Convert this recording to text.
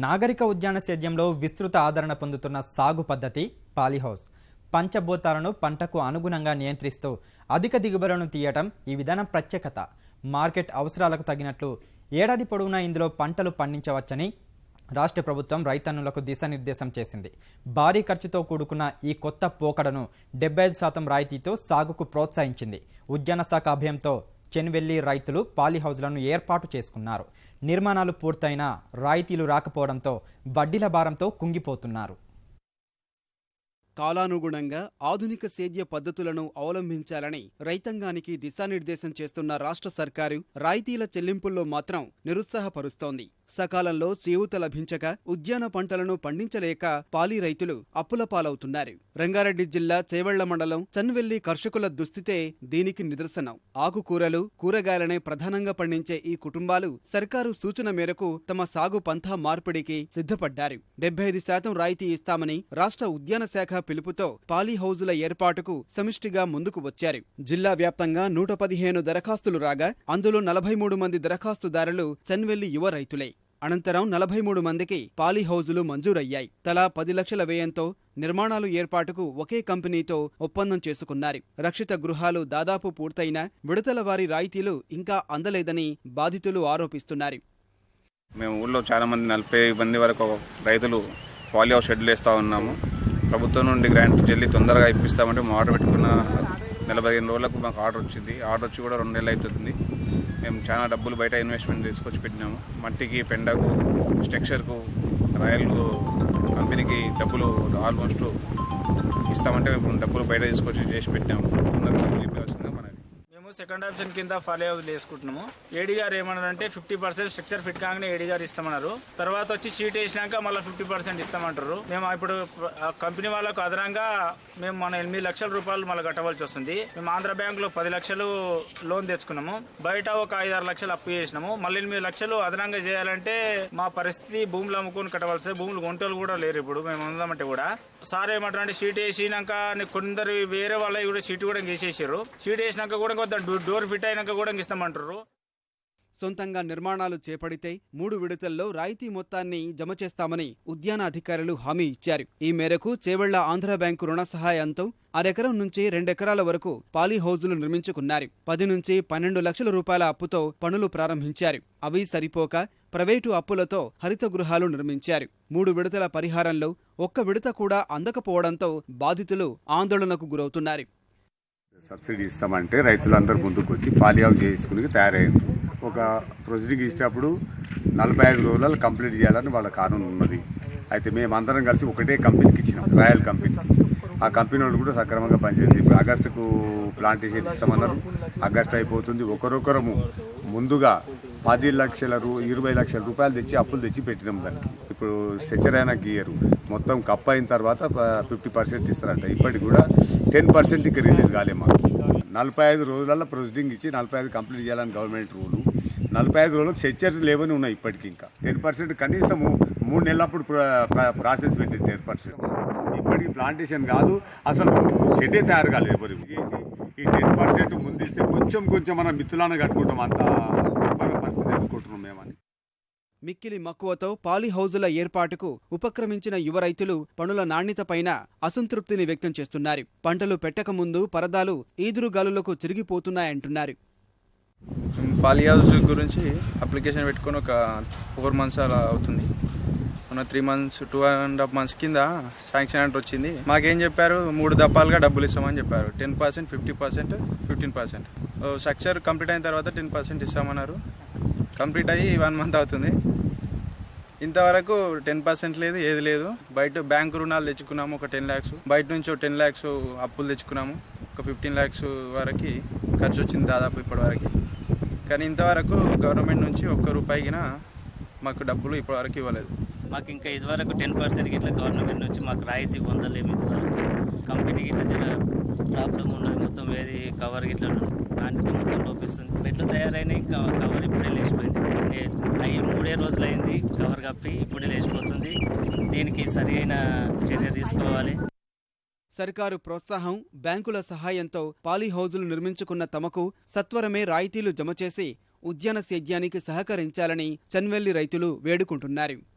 నాగరిక ఉద్యాన సేద్యంలో విస్తృత ఆదరణ పొందుతున్న సాగు పద్ధతి పాలీహౌస్ పంచభూతాలను పంటకు అనుగుణంగా నియంత్రిస్తూ అధిక దిగుబడులను తీయటం ఈ విధానం ప్రత్యేకత. మార్కెట్ అవసరాలకు తగినట్లు ఏడాది పొడవునా ఇందులో పంటలు పండించవచ్చని రాష్ట్ర ప్రభుత్వం రైతన్నులకు దిశానిర్దేశం చేసింది. భారీ ఖర్చుతో కూడుకున్న ఈ కొత్త పోకడను డెబ్బై ఐదు శాతం రాయితీతో సాగుకు ప్రోత్సహించింది. ఉద్యాన శాఖ అభయంతో చెన్వెల్లి రైతులు పాలీహౌజ్లను ఏర్పాటు చేసుకున్నారు. నిర్మాణాలు పూర్తయినా రాయితీలు రాకపోవడంతో వడ్డీల భారంతో కుంగిపోతున్నారు. కాలానుగుణంగా ఆధునిక సేద్య పద్ధతులను అవలంబించాలని రైతాంగానికి దిశానిర్దేశం చేస్తున్న రాష్ట్ర సర్కారు రాయితీల చెల్లింపుల్లో మాత్రం నిరుత్సాహపరుస్తోంది. సకాలంలో చేయూత లభించక ఉద్యాన పంటలను పండించలేక పాలి రైతులు అప్పుల పాలవుతున్నారు. రంగారెడ్డి జిల్లా చేవెళ్ళ మండలం చన్వెల్లి కర్షకుల దుస్థితే దీనికి నిదర్శనం. ఆకుకూరలు కూరగాయలనే ప్రధానంగా పండించే ఈ కుటుంబాలు సర్కారు సూచన మేరకు తమ సాగు పంథా మార్పిడికి సిద్ధపడ్డారు. డెబ్బై ఐదు శాతం రాయితీ ఇస్తామని రాష్ట్ర ఉద్యాన శాఖ పిలుపుతో పాలీ హౌజుల ఏర్పాటుకు సమిష్టిగా ముందుకు వచ్చారు. జిల్లా వ్యాప్తంగా నూట పదిహేను దరఖాస్తులు రాగా అందులో నలభై మూడు మంది దరఖాస్తుదారులు చన్వెల్లి యువ రైతులే. అనంతరం నలభై మూడు మందికి పాలీహౌజులు మంజూరయ్యాయి. తలా పది లక్షల వ్యయంతో నిర్మాణాలు ఏర్పాటుకు ఒకే కంపెనీతో ఒప్పందం చేసుకున్నారు. రక్షిత గృహాలు దాదాపు పూర్తయినా విడతల వారి రాయితీలు ఇంకా అందలేదని బాధితులు ఆరోపిస్తున్నారు. మేము ఊళ్ళో చాలా మంది నలభై మంది వరకు రైతులు ఫాలీ హౌస్ షెడ్యూల్ వేస్తూ ఉన్నాము. ప్రభుత్వం నుండి గ్రాంట్ జల్లి తొందరగా ఇప్పిస్తామంటే మేము ఆర్డర్ పెట్టుకున్న నలభై ఐదు రోజులకు మాకు ఆర్డర్ వచ్చింది. ఆర్డర్ వచ్చి కూడా రెండు నెలలు అవుతుంది. మేము చాలా డబ్బులు బయట ఇన్వెస్ట్మెంట్ తీసుకొచ్చి పెట్టినాము. మట్టికి పెండకు స్ట్రక్చర్కు రాయల్ కంపెనీకి డబ్బులు ఆల్మోస్ట్ ఇస్తామంటే మేము డబ్బులు బయట తీసుకొచ్చి చేసి పెట్టినాము తొందరగా డబ్బులు ఇవ్వాల్సిందిగా మనది మేము సెకండ్ ఆప్షన్ కింద ఫాలో హౌస్ వేసుకుంటున్నాము ఏడీ గారు ఏమన్నారంటే ఫిఫ్టీ పర్సెంట్ స్ట్రక్చర్ ఫిట్ కాగానే ఏడీ గారు ఇస్తామన్నారు. తర్వాత వచ్చి షీట్ వేసినాక మళ్ళీ ఫిఫ్టీ పర్సెంట్ ఇస్తామంటారు. మేము ఇప్పుడు ఆ కంపెనీ వాళ్ళకు అదనంగా మేము మన ఎనిమిది లక్షల రూపాయలు మళ్ళీ కట్టవలసి వస్తుంది. మేము ఆంధ్ర బ్యాంక్లో పది లక్షలు లోన్ తెచ్చుకున్నాము. బయట ఒక ఐదు ఆరు లక్షలు అప్పు చేసినాము. మళ్ళీ ఎనిమిది లక్షలు అదనంగా చేయాలంటే మా పరిస్థితి భూములు అమ్ముకొని కట్టవలసి భూములు కొంటోళ్ళు కూడా లేరు ఇప్పుడు. మేము ఉందామంటే కూడా. సార్ ఏమంటారంటే సీట్ వేసినాక కొందరు వేరే వాళ్ళకి కూడా సీట్ కూడా వేసేసారు సీట్ వేసినాక కూడా కొంత డోర్ ఫిట్ అయినాక కూడా ఇస్తామంటారు సొంతంగా నిర్మాణాలు చేపడితే మూడు విడతల్లో రాయితీ మొత్తాన్ని జమ చేస్తామని ఉద్యాన అధికారులు హామీ ఇచ్చారు. ఈ మేరకు చేవెళ్ళ ఆంధ్ర బ్యాంకు రుణ సహాయంతో అరెకరం నుంచి రెండెకరాల వరకు పాలీ హౌజులు నిర్మించుకున్నారు. పది నుంచి పన్నెండు లక్షల రూపాయల అప్పుతో పనులు ప్రారంభించారు. అవి సరిపోక ప్రైవేటు అప్పులతో హరిత గృహాలు నిర్మించారు. మూడు విడతల పరిహారంలో ఒక్క విడత కూడా అందకపోవడంతో బాధితులు ఆందోళనకు గురవుతున్నారు. సబ్సిడీ ఇస్తామంటే రైతులందరూ ముందుకు వచ్చి పాలియావు చేసుకుని తయారైంది ఒక ప్రొసీడింగ్ ఇచ్చినప్పుడు నలభై ఐదు రోజులలో కంప్లీట్ చేయాలని వాళ్ళ కారణం ఉన్నది. అయితే మేమందరం కలిసి ఒకటే కంపెనీకి ఇచ్చినాం రాయల్ కంపెనీ. ఆ కంపెనీ వాళ్ళు కూడా సక్రమంగా పనిచేసింది ఇప్పుడు ఆగస్టుకు ప్లాంటేషన్ ఇస్తామన్నారు. ఆగస్ట్ అయిపోతుంది. ఒకరొకరము ముందుగా పది లక్షల రూ ఇరవై లక్షల రూపాయలు తెచ్చి అప్పులు తెచ్చి పెట్టినాం దానికి. ఇప్పుడు స్ట్రెచర్ గీయరు మొత్తం కప్ అయిన తర్వాత ఫిఫ్టీ పర్సెంట్ ఇస్తారంట. ఇప్పటికి కూడా టెన్ పర్సెంట్ రిలీజ్ కాలే మాకు. నలభై ఐదు రోజులలో ప్రొసీడింగ్ ఇచ్చి నలభై ఐదు కంప్లీట్ చేయాలని గవర్నమెంట్ రూలు నలభై ఐదు రోజులకు సెచర్స్ లేవని ఉన్నాయి ఇప్పటికి ఇంకా. టెన్ పర్సెంట్ కనీసము మూడు నెలలప్పుడు ప్రాసెస్ పెట్టింది టెన్ పర్సెంట్ ఇప్పటికి ప్లాంటేషన్ కాదు అసలు షెడ్డే తయారు కాలేదు ఎవరు ఈ టెన్ పర్సెంట్ ముందిస్తే కొంచెం కొంచెం మనం మిత్తులాన కట్టుకుంటాం అంత. పరిస్థితి ఎదుర్కొంటున్నాం మేమని. మిక్కిలి మక్కువతో పాలీహౌజుల ఏర్పాటుకు ఉపక్రమించిన యువ రైతులు పనుల నాణ్యతపైన అసంతృప్తిని వ్యక్తం చేస్తున్నారు. పంటలు పెట్టకముందు పరదాలు ఈదురుగాలులకు చిరిగిపోతున్నాయంటున్నారు. ఫాలీ గురించి అప్లికేషన్ పెట్టుకొని ఒక ఫోర్ మంత్స్ అలా అవుతుంది. మన three months two and half months కింద శాంక్షన్ అంటే వచ్చింది. మాకేం చెప్పారు? మూడు దప్పాలుగా డబ్బులు ఇస్తామని చెప్పారు. Ten percent fifty percent fifteen percent. Structure complete అయిన తర్వాత టెన్ పర్సెంట్ ఇస్తామన్నారు. కంప్లీట్ అయ్యి వన్ మంత్ అవుతుంది. ఇంతవరకు టెన్ పర్సెంట్ లేదు ఏది లేదు. బయట బ్యాంకు రుణాలు తెచ్చుకున్నాము ఒక టెన్ ల్యాక్స్. బయట నుంచి ఒక టెన్ ల్యాక్స్ అప్పులు తెచ్చుకున్నాము ఒక ఫిఫ్టీన్ ల్యాక్స్ వరకు ఖర్చు వచ్చింది దాదాపు ఇప్పటి వరకు కానీ ఇంతవరకు గవర్నమెంట్ నుంచి ఒక్క రూపాయికిన మాకు డబ్బులు ఇప్పటివరకు ఇవ్వలేదు. మాకు ఇంకా ఇదివరకు టెన్ పర్సెంట్ ఇట్లా గవర్నమెంట్ నుంచి మాకు రాయితీ పొందలేము ఇంతవరకు కంపెనీకి ఇట్లా జర ప్రాబ్లం ఉన్నది మొత్తం ఏది కవర్ ఇట్లా నాణ్యత మొత్తం లోపిస్తుంది. మెట్లు తయారైనాయి కవర్ ఇప్పుడే లేచిపోయింది. ఏ- రోజులు అయింది కవర్ కప్పి ఇప్పుడు లేచిపోతుంది. దీనికి సరైన చర్య తీసుకోవాలి. సర్కారు ప్రోత్సాహం బ్యాంకుల సహాయంతో పాలీహౌజులు నిర్మించుకున్న తమకు సత్వరమే రాయితీలు జమ చేసి ఉద్యాన సేద్యానికి సహకరించాలని చన్వెల్లి రైతులు వేడుకుంటున్నారు.